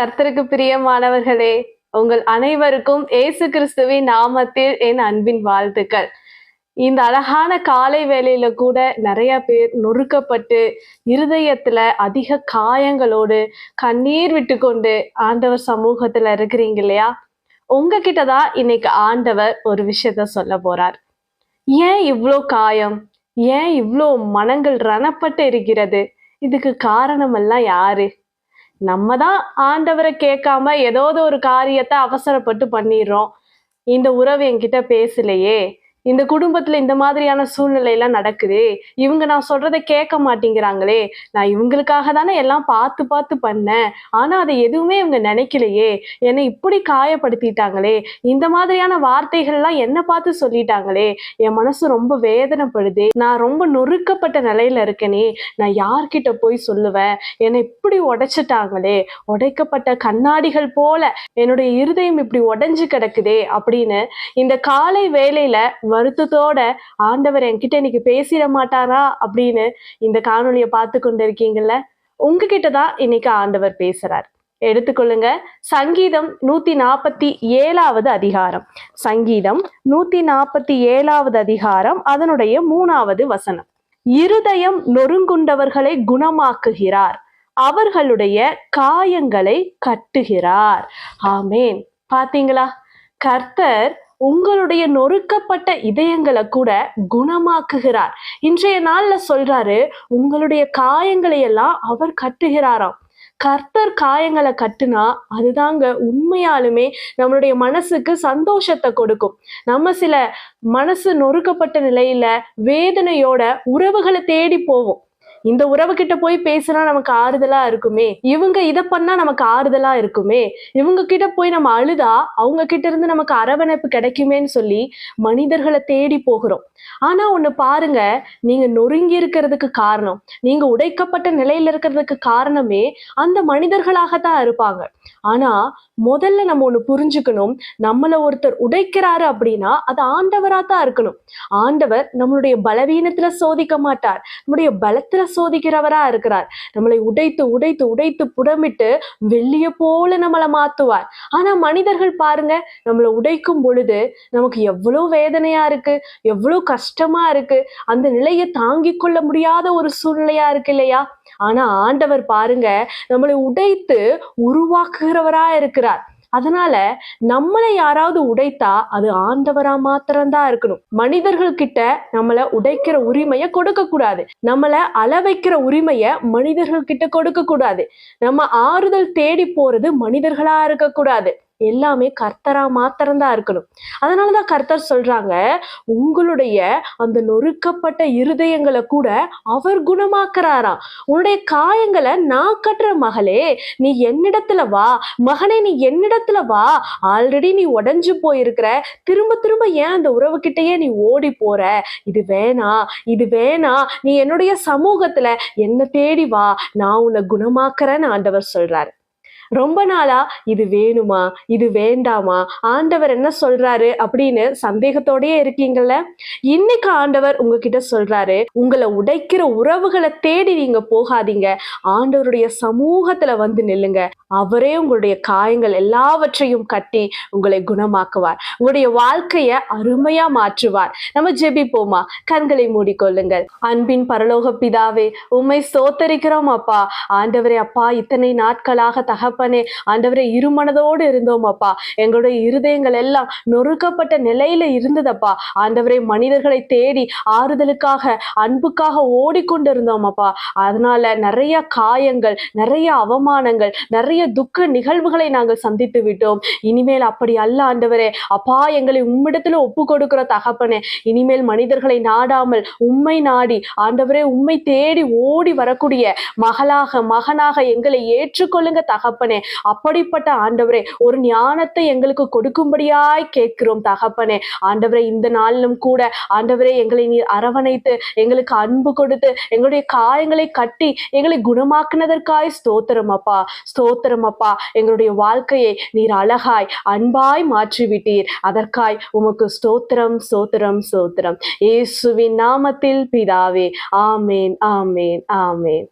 கர்த்தருக்கு பிரியமானவர்களே உங்கள் அனைவருக்கும் இயேசு கிறிஸ்துவின் நாமத்தில் என் அன்பின் வாழ்த்துக்கள். இந்த அழகான காலை வேலையில கூட நிறைய பேர் நொறுக்கப்பட்டு இருதயத்துல அதிக காயங்களோடு கண்ணீர் விட்டு கொண்டு ஆண்டவர் சமூகத்துல இருக்கிறீங்க இல்லையா? உங்ககிட்ட தான் இன்னைக்கு ஆண்டவர் ஒரு விஷயத்த சொல்ல போறார். ஏன் இவ்வளோ காயம்? ஏன் இவ்வளோ மனங்கள் ரணப்பட்டு இருக்கிறது? இதுக்கு காரணமெல்லாம் யாரு? நம்ம தான் ஆண்டவரை கேட்காம ஏதாவது ஒரு காரியத்தை அவசரப்பட்டு பண்ணிடுறோம். இந்த உறவு என்கிட்ட பேசலையே. இந்த குடும்பத்துல இந்த மாதிரியான சூழ்நிலை எல்லாம் நடக்குது. இவங்க நான் சொல்றதை கேட்க மாட்டேங்கிறாங்களே. நான் இவங்களுக்காக தானே எல்லாம் பார்த்து பார்த்து பண்ணேன். ஆனா அதை எதுவுமே இவங்க நினைக்கலையே. என்னை இப்படி காயப்படுத்திட்டாங்களே. இந்த மாதிரியான வார்த்தைகள் எல்லாம் என்ன பார்த்து சொல்லிட்டாங்களே. என் மனசு ரொம்ப வேதனைப்படுது. நான் ரொம்ப நொறுக்கப்பட்ட நிலையில இருக்கேனே. நான் யார்கிட்ட போய் சொல்லுவேன்? என்னை இப்படி உடைச்சிட்டாங்களே. உடைக்கப்பட்ட கண்ணாடிகள் போல என்னுடைய இருதயம் இப்படி உடைஞ்சு கிடக்குதே அப்படின்னு இந்த காலை வேலையில வருத்தத்தோட ஆண்டவர் என்கிட்ட இன்னைக்கு பேசிட மாட்டாரா அப்படின்னு இந்த காணொலியை பார்த்து கொண்டு இருக்கீங்கல்ல உங்ககிட்ட தான் இன்னைக்கு ஆண்டவர் பேசுறார். எடுத்துக்கொள்ளுங்க. சங்கீதம் நூத்தி நாற்பத்தி ஏழாவது அதிகாரம். சங்கீதம் நூத்தி நாற்பத்தி ஏழாவது அதிகாரம் அதனுடைய மூணாவது வசனம். இருதயம் நொறுங்குண்டவர்களை குணமாக்குகிறார் அவர்களுடைய காயங்களை கட்டுகிறார். ஆமேன். பாத்தீங்களா? கர்த்தர் உங்களுடைய நொறுக்கப்பட்ட இதயங்களை கூட குணமாக்குகிறார். இன்றைய நாள்ல சொல்றாரு உங்களுடைய காயங்களை எல்லாம் அவர் கட்டுகிறாராம். கர்த்தர் காயங்களை கட்டுனா அதுதாங்க உண்மையாலுமே நம்மளுடைய மனசுக்கு சந்தோஷத்தை கொடுக்கும். நம்ம சில மனசு நொறுக்கப்பட்ட நிலையில வேதனையோட உறவுகளை தேடி போவோம். இந்த உறவு கிட்ட போய் பேசினா நமக்கு ஆறுதலா இருக்குமே? இவங்க இதை பண்ணா நமக்கு ஆறுதலா இருக்குமே? இவங்க கிட்ட போய் நம்ம அழுதா அவங்க கிட்ட இருந்து நமக்கு அரவணைப்பு கிடைக்குமேன்னு சொல்லி மனிதர்களை தேடி போகிறோம். ஆனா ஒண்ணு பாருங்க நீங்க நொறுங்கி இருக்கிறதுக்கு காரணம் நீங்க உடைக்கப்பட்ட நிலையில இருக்கிறதுக்கு காரணமே அந்த மனிதர்களாகத்தான் இருப்பாங்க. ஆனா முதல்ல நம்ம ஒண்ணு புரிஞ்சுக்கணும். நம்மளை ஒருத்தர் உடைக்கிறாரு அப்படின்னா அது ஆண்டவராக தான் இருக்கணும். ஆண்டவர் நம்மளுடைய பலவீனத்துல சோதிக்க மாட்டார். நம்முடைய பலத்துல சோதிக்கிறவரா இருக்கிறார். நம்மளை உடைத்து உடைத்து உடைத்து புடமிட்டு வெள்ளிய போல நம்மளை மாத்துவார். ஆனா மனிதர்கள் பாருங்க நம்மளை உடைக்கும் பொழுது நமக்கு எவ்வளவு வேதனையா இருக்கு எவ்வளவு கஷ்டமா இருக்கு அந்த நிலையை தாங்கிக் கொள்ள முடியாத ஒரு சூழ்நிலையா இருக்கு இல்லையா? ஆனா ஆண்டவர் பாருங்க நம்மளை உடைத்து உருவாக்குகிறவரா இருக்கிறார். அதனால நம்மளை யாராவது உடைத்தா அது ஆண்டவரா மாத்திரம்தான் இருக்கணும். மனிதர்கள் கிட்ட நம்மள உடைக்கிற உரிமைய கொடுக்க கூடாது. நம்மள அள வைக்கிற உரிமைய மனிதர்கள் கிட்ட கொடுக்க கூடாது. நம்ம ஆறுதல் தேடி போறது மனிதர்களா இருக்க கூடாது எல்லாமே கர்த்தரா மாத்திரம்தான் இருக்கணும். அதனாலதான் கர்த்தர் சொல்றாங்க உங்களுடைய அந்த நொறுக்கப்பட்ட இருதயங்களை கூட அவர் குணமாக்குறாராம். உன்னுடைய காயங்களை நான் கட்டுற மகளே நீ என்னிடத்துல வா. மகனே நீ என்னிடத்துல வா. ஆல்ரெடி நீ உடஞ்சு போயிருக்கிற. திரும்ப திரும்ப ஏன் அந்த உறவுகிட்டயே நீ ஓடி போற? இது வேணா இது வேணா. நீ என்னுடைய சமூகத்துல என்ன தேடி வா. நான் உன்னை குணமாக்குறேன்னு ஆண்டவர் சொல்றாரு. ரொம்ப நாளா இது வேணுமா? இது வேண்டாமா? ஆண்டவர் என்ன சொல்றாரு அப்படின்னு சந்தேகத்தோடயே இருக்கீங்கல்ல? இன்னைக்கு ஆண்டவர் உங்ககிட்ட சொல்றாரு உங்களை உடைக்கிற உறவுகளை தேடி நீங்க போகாதீங்க. ஆண்டவருடைய சமூகத்துல வந்து நில்லுங்க. அவரே உங்களுடைய காயங்கள் எல்லாவற்றையும் கட்டி உங்களை குணமாக்குவார். உங்களுடைய வாழ்க்கைய அருமையா மாற்றுவார். நம்ம ஜெபிப்போமா? கண்களை மூடிக்கொள்ளுங்கள். அன்பின் பரலோக பிதாவே உம்மை சோத்தரிக்கிறோம் அப்பா. ஆண்டவரே அப்பா இத்தனை நாட்களாக தகப்பனே ஆண்டவரே இருமனதோடு இருந்தோம் அப்பா. எங்களுடைய இருதயங்கள் எல்லாம் நொறுக்கப்பட்ட நிலையில இருந்ததப்பா. ஆண்டவரே மனிதர்களை தேடி ஆறுதலுக்காக அன்புக்காக ஓடிக்கொண்டிருந்தோம் அப்பா. அதனால நிறைய காயங்கள் நிறைய அவமானங்கள் நிறைய துக்க நிகழ்வுகளை நாங்கள் சந்தித்து விட்டோம். இனிமேல் அப்படி அல்ல ஆண்டவரே. அப்பா எங்களை உம்மிடத்துல ஒப்பு கொடுக்கிற தகப்பனே இனிமேல் மனிதர்களை நாடாமல் உம்மை நாடி ஆண்டவரே உம்மை தேடி ஓடி வரக்கூடிய மகளாக மகனாக எங்களை ஏற்றுக்கொள்ளுங்க தகப்பனே அப்படிப்பட்ட ஆண்டவரே ஒரு ஞானத்தை எங்களுக்கு கொடுக்கும்படியாய் கேட்கிறோம் தகப்பனே. ஆண்டவரே இந்த நாளிலும் கூட ஆண்டவரே எங்களை நீர் அரவணைத்து எங்களுக்கு அன்பு கொடுத்து எங்களுடைய காயங்களை கட்டி எங்களை குணமாக்குனதற்காய் ஸ்தோத்திரம் அப்பா ஸ்தோத்திரம் அப்பா. எங்களுடைய வாழ்க்கையை நீர் அழகாய் அன்பாய் மாற்றிவிட்டீர். அதற்காய் உமக்கு ஸ்தோத்திரம் ஸ்தோத்திரம் ஸ்தோத்திரம். இயேசுவின் நாமத்தில் பிதாவே ஆமேன் ஆமேன் ஆமேன்.